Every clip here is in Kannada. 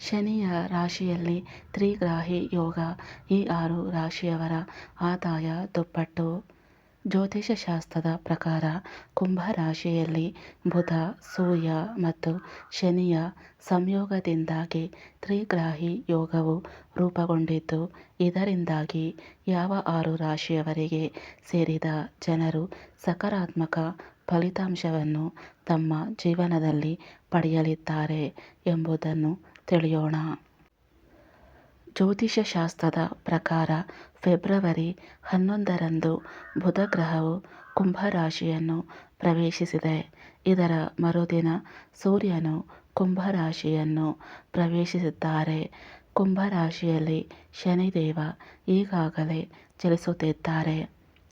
ಶನಿಯ ರಾಶಿಯಲ್ಲಿ ತ್ರಿಗ್ರಾಹಿ ಯೋಗ, ಈ ಆರು ರಾಶಿಯವರ ಆದಾಯ ದುಪ್ಪಟ್ಟು. ಜ್ಯೋತಿಷಶಾಸ್ತ್ರದ ಪ್ರಕಾರ ಕುಂಭ ರಾಶಿಯಲ್ಲಿ ಬುಧ, ಸೂರ್ಯ ಮತ್ತು ಶನಿಯ ಸಂಯೋಗದಿಂದಾಗಿ ತ್ರಿಗ್ರಾಹಿ ಯೋಗವು ರೂಪುಗೊಂಡಿದ್ದು, ಇದರಿಂದಾಗಿ ಯಾವ ಆರು ರಾಶಿಯವರಿಗೆ ಸೇರಿದ ಜನರು ಸಕಾರಾತ್ಮಕ ಫಲಿತಾಂಶವನ್ನು ತಮ್ಮ ಜೀವನದಲ್ಲಿ ಪಡೆಯಲಿದ್ದಾರೆ ಎಂಬುದನ್ನು ತಿಳಿಯೋಣ. ಜ್ಯೋತಿಷಶಾಸ್ತ್ರದ ಪ್ರಕಾರ ಫೆಬ್ರವರಿ ಹನ್ನೊಂದರಂದು ಬುಧ ಗ್ರಹವು ಕುಂಭ ರಾಶಿಯನ್ನು ಪ್ರವೇಶಿಸಿದೆ. ಇದರ ಮರುದಿನ ಸೂರ್ಯನು ಕುಂಭ ರಾಶಿಯನ್ನು ಪ್ರವೇಶಿಸಿದ್ದಾರೆ. ಕುಂಭ ರಾಶಿಯಲ್ಲಿ ಶನಿದೇವ ಈಗಾಗಲೇ ಚಲಿಸುತ್ತಿದ್ದಾರೆ.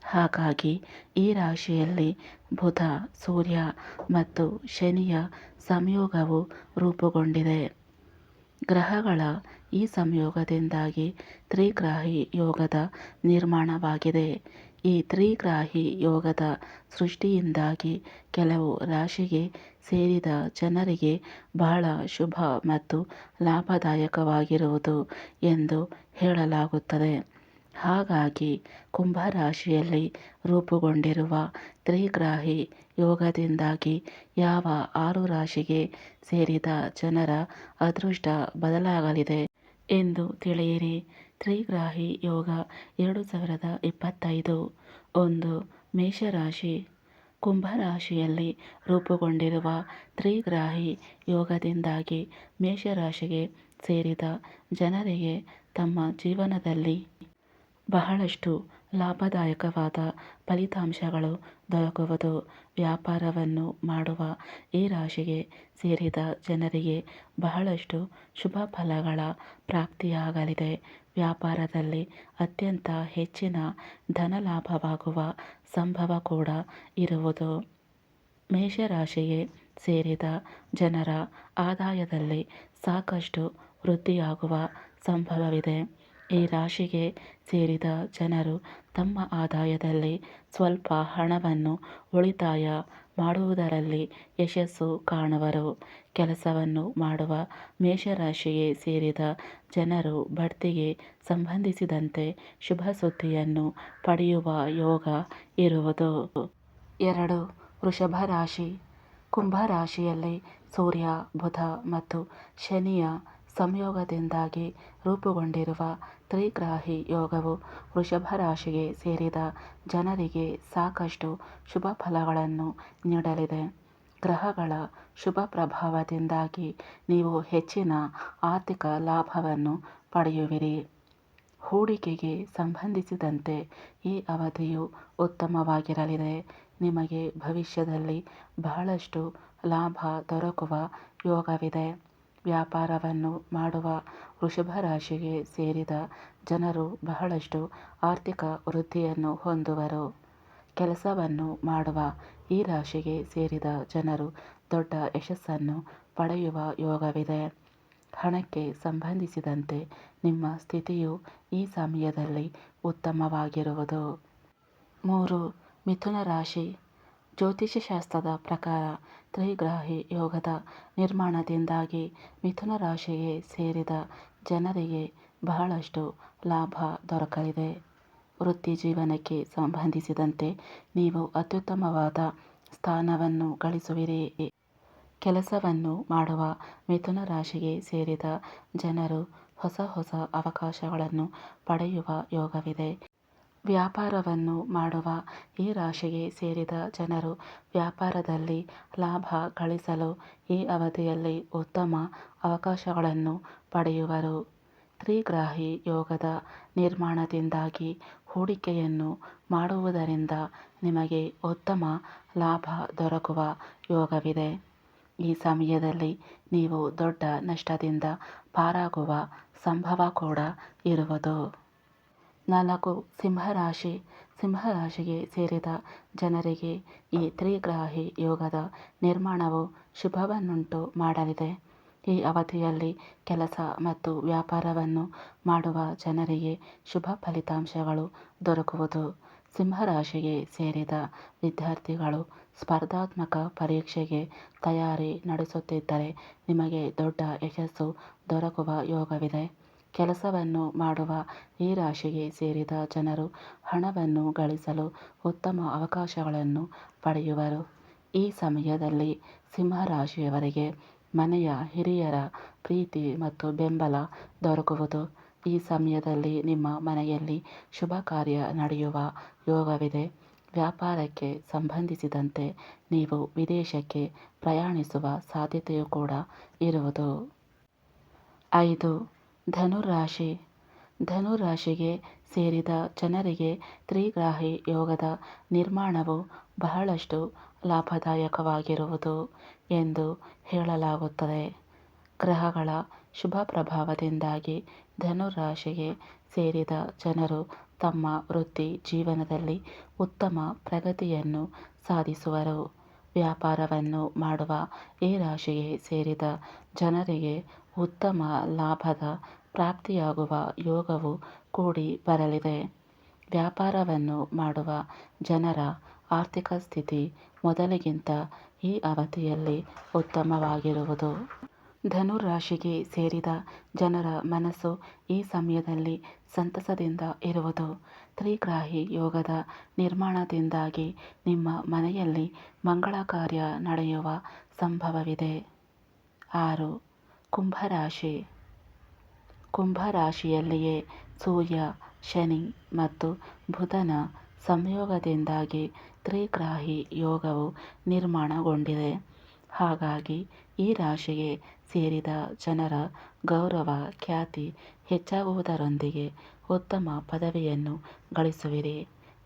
ಹಾಗಾಗಿ ಈ ರಾಶಿಯಲ್ಲಿ ಬುಧ, ಸೂರ್ಯ ಮತ್ತು ಶನಿಯ ಸಂಯೋಗವು ರೂಪುಗೊಂಡಿದೆ. ಗ್ರಹಗಳ ಈ ಸಂಯೋಗದಿಂದಾಗಿ ತ್ರಿಗ್ರಾಹಿ ಯೋಗದ ನಿರ್ಮಾಣವಾಗಿದೆ. ಈ ತ್ರಿಗ್ರಾಹಿ ಯೋಗದ ಸೃಷ್ಟಿಯಿಂದಾಗಿ ಕೆಲವು ರಾಶಿಗೆ ಸೇರಿದ ಜನರಿಗೆ ಬಹಳ ಶುಭ ಮತ್ತು ಲಾಭದಾಯಕವಾಗಿರುವುದು ಎಂದು ಹೇಳಲಾಗುತ್ತದೆ. ಹಾಗಾಗಿ ಕುಂಭರಾಶಿಯಲ್ಲಿ ರೂಪುಗೊಂಡಿರುವ ತ್ರಿಗ್ರಾಹಿ ಯೋಗದಿಂದಾಗಿ ಯಾವ ಆರು ರಾಶಿಗೆ ಸೇರಿದ ಜನರ ಅದೃಷ್ಟ ಬದಲಾಗಲಿದೆ ಎಂದು ತಿಳಿಯಿರಿ. ತ್ರಿಗ್ರಾಹಿ ಯೋಗ ಎರಡು ಸಾವಿರದ ಇಪ್ಪತ್ತೈದು ಒಂದು ಮೇಷರಾಶಿ. ಕುಂಭರಾಶಿಯಲ್ಲಿ ರೂಪುಗೊಂಡಿರುವ ತ್ರಿಗ್ರಾಹಿ ಯೋಗದಿಂದಾಗಿ ಮೇಷರಾಶಿಗೆ ಸೇರಿದ ಜನರಿಗೆ ತಮ್ಮ ಜೀವನದಲ್ಲಿ ಬಹಳಷ್ಟು ಲಾಭದಾಯಕವಾದ ಫಲಿತಾಂಶಗಳು ದೊರಕುವುದು. ವ್ಯಾಪಾರವನ್ನು ಮಾಡುವ ಈ ರಾಶಿಗೆ ಸೇರಿದ ಜನರಿಗೆ ಬಹಳಷ್ಟು ಶುಭ ಫಲಗಳ ಪ್ರಾಪ್ತಿಯಾಗಲಿದೆ. ವ್ಯಾಪಾರದಲ್ಲಿ ಅತ್ಯಂತ ಹೆಚ್ಚಿನ ಧನಲಾಭವಾಗುವ ಸಂಭವ ಕೂಡ ಇರುವುದು. ಮೇಷರಾಶಿಗೆ ಸೇರಿದ ಜನರ ಆದಾಯದಲ್ಲಿ ಸಾಕಷ್ಟು ವೃದ್ಧಿಯಾಗುವ ಸಂಭವವಿದೆ. ಈ ರಾಶಿಗೆ ಸೇರಿದ ಜನರು ತಮ್ಮ ಆದಾಯದಲ್ಲಿ ಸ್ವಲ್ಪ ಹಣವನ್ನು ಉಳಿತಾಯ ಮಾಡುವುದರಲ್ಲಿ ಯಶಸ್ಸು ಕಾಣುವರು. ಕೆಲಸವನ್ನು ಮಾಡುವ ಮೇಷರಾಶಿಗೆ ಸೇರಿದ ಜನರು ಬಡ್ತಿಗೆ ಸಂಬಂಧಿಸಿದಂತೆ ಶುಭ ಸುದ್ದಿಯನ್ನು ಪಡೆಯುವ ಯೋಗ ಇರುವುದು. ಎರಡು, ವೃಷಭ ರಾಶಿ. ಕುಂಭ ರಾಶಿಯಲ್ಲಿ ಸೂರ್ಯ, ಬುಧ ಮತ್ತು ಶನಿಯ ಸಂಯೋಗದಿಂದಾಗಿ ರೂಪುಗೊಂಡಿರುವ ತ್ರಿಗ್ರಾಹಿ ಯೋಗವು ವೃಷಭ ರಾಶಿಗೆ ಸೇರಿದ ಜನರಿಗೆ ಸಾಕಷ್ಟು ಶುಭ ಫಲಗಳನ್ನು ನೀಡಲಿದೆ. ಗ್ರಹಗಳ ಶುಭ ಪ್ರಭಾವದಿಂದಾಗಿ ನೀವು ಹೆಚ್ಚಿನ ಆರ್ಥಿಕ ಲಾಭವನ್ನು ಪಡೆಯುವಿರಿ. ಹೂಡಿಕೆಗೆ ಸಂಬಂಧಿಸಿದಂತೆ ಈ ಅವಧಿಯು ಉತ್ತಮವಾಗಿರಲಿದೆ. ನಿಮಗೆ ಭವಿಷ್ಯದಲ್ಲಿ ಬಹಳಷ್ಟು ಲಾಭ ದೊರಕುವ ಯೋಗವಿದೆ. ವ್ಯಾಪಾರವನ್ನು ಮಾಡುವ ವೃಷಭ ರಾಶಿಗೆ ಸೇರಿದ ಜನರು ಬಹಳಷ್ಟು ಆರ್ಥಿಕ ವೃದ್ಧಿಯನ್ನು ಹೊಂದುವರು. ಕೆಲಸವನ್ನು ಮಾಡುವ ಈ ರಾಶಿಗೆ ಸೇರಿದ ಜನರು ದೊಡ್ಡ ಯಶಸ್ಸನ್ನು ಪಡೆಯುವ ಯೋಗವಿದೆ. ಹಣಕ್ಕೆ ಸಂಬಂಧಿಸಿದಂತೆ ನಿಮ್ಮ ಸ್ಥಿತಿಯು ಈ ಸಮಯದಲ್ಲಿ ಉತ್ತಮವಾಗಿರುವುದು. ಮೂರು, ಮಿಥುನ ರಾಶಿ. ಜ್ಯೋತಿಷಶಾಸ್ತ್ರದ ಪ್ರಕಾರ ತ್ರಿಗ್ರಾಹಿ ಯೋಗದ ನಿರ್ಮಾಣದಿಂದಾಗಿ ಮಿಥುನ ರಾಶಿಗೆ ಸೇರಿದ ಜನರಿಗೆ ಬಹಳಷ್ಟು ಲಾಭ ದೊರಕಲಿದೆ. ವೃತ್ತಿ ಜೀವನಕ್ಕೆ ಸಂಬಂಧಿಸಿದಂತೆ ನೀವು ಅತ್ಯುತ್ತಮವಾದ ಸ್ಥಾನವನ್ನು ಗಳಿಸುವಿರಿ. ಕೆಲಸವನ್ನು ಮಾಡುವ ಮಿಥುನ ರಾಶಿಗೆ ಸೇರಿದ ಜನರು ಹೊಸ ಹೊಸ ಅವಕಾಶಗಳನ್ನು ಪಡೆಯುವ ಯೋಗವಿದೆ. ವ್ಯಾಪಾರವನ್ನು ಮಾಡುವ ಈ ರಾಶಿಗೆ ಸೇರಿದ ಜನರು ವ್ಯಾಪಾರದಲ್ಲಿ ಲಾಭ ಗಳಿಸಲು ಈ ಅವಧಿಯಲ್ಲಿ ಉತ್ತಮ ಅವಕಾಶಗಳನ್ನು ಪಡೆಯುವರು. ತ್ರಿಗ್ರಾಹಿ ಯೋಗದ ನಿರ್ಮಾಣದಿಂದಾಗಿ ಹೂಡಿಕೆಯನ್ನು ಮಾಡುವುದರಿಂದ ನಿಮಗೆ ಉತ್ತಮ ಲಾಭ ದೊರಕುವ ಯೋಗವಿದೆ. ಈ ಸಮಯದಲ್ಲಿ ನೀವು ದೊಡ್ಡ ನಷ್ಟದಿಂದ ಪಾರಾಗುವ ಸಂಭವ ಕೂಡ ಇರುವುದು. ನಾಲ್ಕು ಸಿಂಹರಾಶಿ, ಸಿಂಹರಾಶಿಗೆ ಸೇರಿದ ಜನರಿಗೆ ಈ ತ್ರಿಗ್ರಾಹಿ ಯೋಗದ ನಿರ್ಮಾಣವು ಶುಭವನ್ನುಂಟು ಮಾಡಲಿದೆ. ಈ ಅವಧಿಯಲ್ಲಿ ಕೆಲಸ ಮತ್ತು ವ್ಯಾಪಾರವನ್ನು ಮಾಡುವ ಜನರಿಗೆ ಶುಭ ಫಲಿತಾಂಶಗಳು ದೊರಕುವುದು. ಸಿಂಹರಾಶಿಗೆ ಸೇರಿದ ವಿದ್ಯಾರ್ಥಿಗಳು ಸ್ಪರ್ಧಾತ್ಮಕ ಪರೀಕ್ಷೆಗೆ ತಯಾರಿ ನಡೆಸುತ್ತಿದ್ದರೆ ನಿಮಗೆ ದೊಡ್ಡ ಯಶಸ್ಸು ದೊರಕುವ ಯೋಗವಿದೆ. ಕೆಲಸವನ್ನು ಮಾಡುವ ಈ ರಾಶಿಗೆ ಸೇರಿದ ಜನರು ಹಣವನ್ನು ಗಳಿಸಲು ಉತ್ತಮ ಅವಕಾಶಗಳನ್ನು ಪಡೆಯುವರು. ಈ ಸಮಯದಲ್ಲಿ ಸಿಂಹರಾಶಿಯವರಿಗೆ ಮನೆಯ ಹಿರಿಯರ ಪ್ರೀತಿ ಮತ್ತು ಬೆಂಬಲ ದೊರಕುವುದು. ಈ ಸಮಯದಲ್ಲಿ ನಿಮ್ಮ ಮನೆಯಲ್ಲಿ ಶುಭ ಕಾರ್ಯ ನಡೆಯುವ ಯೋಗವಿದೆ. ವ್ಯಾಪಾರಕ್ಕೆ ಸಂಬಂಧಿಸಿದಂತೆ ನೀವು ವಿದೇಶಕ್ಕೆ ಪ್ರಯಾಣಿಸುವ ಸಾಧ್ಯತೆಯೂ ಕೂಡ ಇರುವುದು. ಐದು ಧನುರಾಶಿ. ಧನುರಾಶಿಗೆ ಸೇರಿದ ಜನರಿಗೆ ತ್ರಿಗ್ರಾಹಿ ಯೋಗದ ನಿರ್ಮಾಣವು ಬಹಳಷ್ಟು ಲಾಭದಾಯಕವಾಗಿರುವುದು ಎಂದು ಹೇಳಲಾಗುತ್ತದೆ. ಗ್ರಹಗಳ ಶುಭ ಪ್ರಭಾವದಿಂದಾಗಿ ಧನುರಾಶಿಗೆ ಸೇರಿದ ಜನರು ತಮ್ಮ ವೃತ್ತಿ ಜೀವನದಲ್ಲಿ ಉತ್ತಮ ಪ್ರಗತಿಯನ್ನು ಸಾಧಿಸುವರು. ವ್ಯಾಪಾರವನ್ನು ಮಾಡುವ ಈ ರಾಶಿಗೆ ಸೇರಿದ ಜನರಿಗೆ ಉತ್ತಮ ಲಾಭದ ಪ್ರಾಪ್ತಿಯಾಗುವ ಯೋಗವು ಕೂಡಿ ಬರಲಿದೆ. ವ್ಯಾಪಾರವನ್ನು ಮಾಡುವ ಜನರ ಆರ್ಥಿಕ ಸ್ಥಿತಿ ಮೊದಲಿಗಿಂತ ಈ ಅವಧಿಯಲ್ಲಿ ಉತ್ತಮವಾಗಿರುವುದು. ಧನುರಾಶಿಗೆ ಸೇರಿದ ಜನರ ಮನಸ್ಸು ಈ ಸಮಯದಲ್ಲಿ ಸಂತಸದಿಂದ ಇರುವುದು. ತ್ರಿಗ್ರಾಹಿ ಯೋಗದ ನಿರ್ಮಾಣದಿಂದಾಗಿ ನಿಮ್ಮ ಮನೆಯಲ್ಲಿ ಮಂಗಳ ಕಾರ್ಯ ನಡೆಯುವ ಸಂಭವವಿದೆ. ಆರು. ಕುಂಭರಾಶಿ. ಕುಂಭರಾಶಿಯಲ್ಲಿಯೇ ಸೂರ್ಯ, ಶನಿ ಮತ್ತು ಬುಧನ ಸಂಯೋಗದಿಂದಾಗಿ ತ್ರಿಗ್ರಾಹಿ ಯೋಗವು ನಿರ್ಮಾಣಗೊಂಡಿದೆ. ಹಾಗಾಗಿ ಈ ರಾಶಿಗೆ ಸೇರಿದ ಜನರ ಗೌರವ, ಖ್ಯಾತಿ ಹೆಚ್ಚಾಗುವುದರೊಂದಿಗೆ ಉತ್ತಮ ಪದವಿಯನ್ನು ಗಳಿಸುವಿರಿ.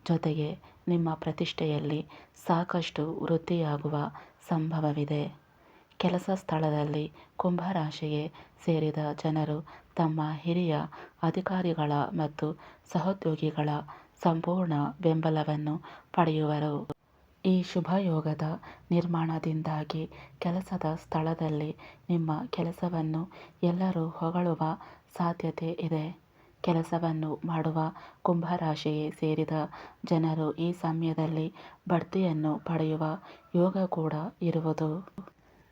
ಜೊತೆಗೆ ನಿಮ್ಮ ಪ್ರತಿಷ್ಠೆಯಲ್ಲಿ ಸಾಕಷ್ಟು ವೃದ್ಧಿಯಾಗುವ ಸಂಭವವಿದೆ. ಕೆಲಸ ಸ್ಥಳದಲ್ಲಿ ಕುಂಭರಾಶಿಗೆ ಸೇರಿದ ಜನರು ತಮ್ಮ ಹಿರಿಯ ಅಧಿಕಾರಿಗಳ ಮತ್ತು ಸಹೋದ್ಯೋಗಿಗಳ ಸಂಪೂರ್ಣ ಬೆಂಬಲವನ್ನು ಪಡೆಯುವರು. ಈ ಶುಭಯೋಗದ ನಿರ್ಮಾಣದಿಂದಾಗಿ ಕೆಲಸದ ಸ್ಥಳದಲ್ಲಿ ನಿಮ್ಮ ಕೆಲಸವನ್ನು ಎಲ್ಲರೂ ಹೊಗಳುವ ಸಾಧ್ಯತೆ ಇದೆ. ಕೆಲಸವನ್ನು ಮಾಡುವ ಕುಂಭರಾಶಿಗೆ ಸೇರಿದ ಜನರು ಈ ಸಮಯದಲ್ಲಿ ಬಡ್ತಿಯನ್ನು ಪಡೆಯುವ ಯೋಗ ಕೂಡ ಇರುವುದು.